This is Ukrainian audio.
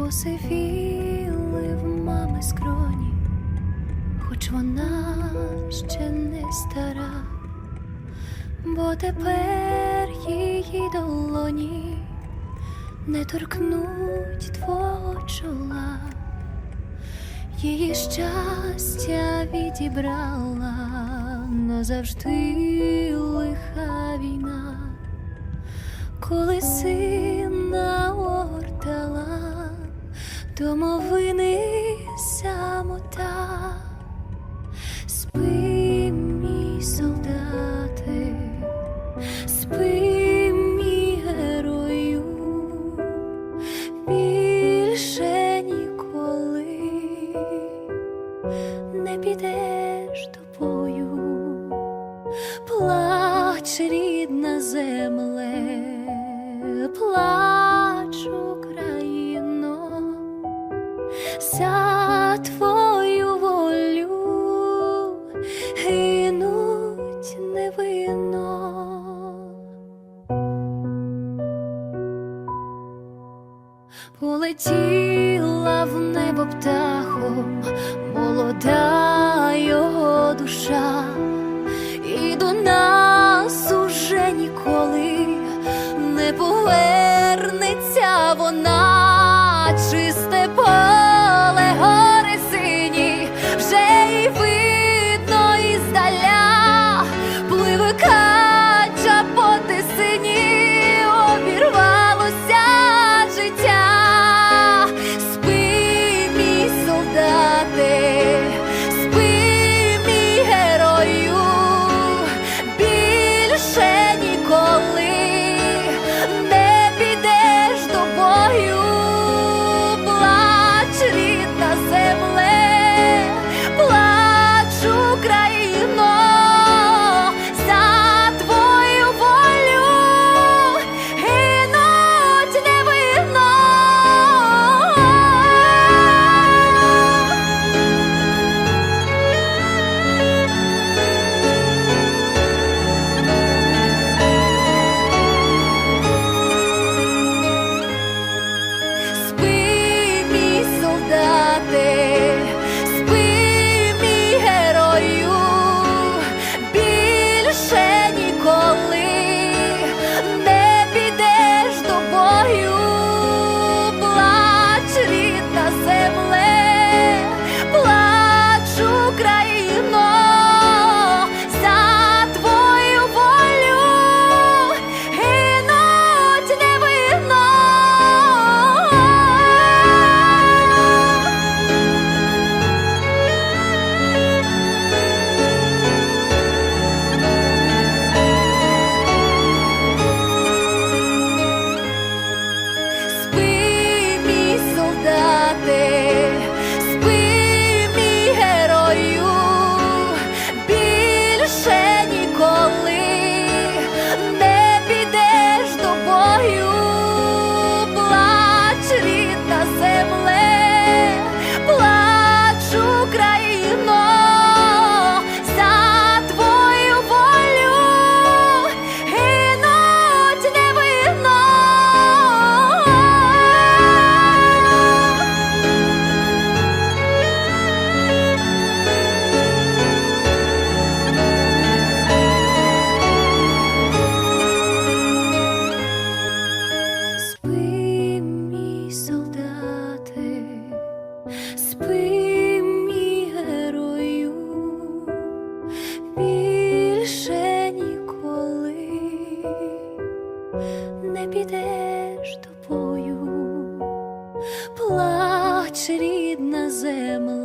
посивіли в мами скроні, хоч вона ще не стара, бо тепер її долоні не торкнуть твого чола, її щастя відібрала назавжди лиха домовини самота, спи, мій солдати, спи, мій герою, більше ніколи не підеш до бою. Плач, рідна земле, за твою волю гинуть невинно. Полетіла в небо птахом молода його душа, спи, мій герою, більше ніколи не підеш тобою, плач, рідна земле,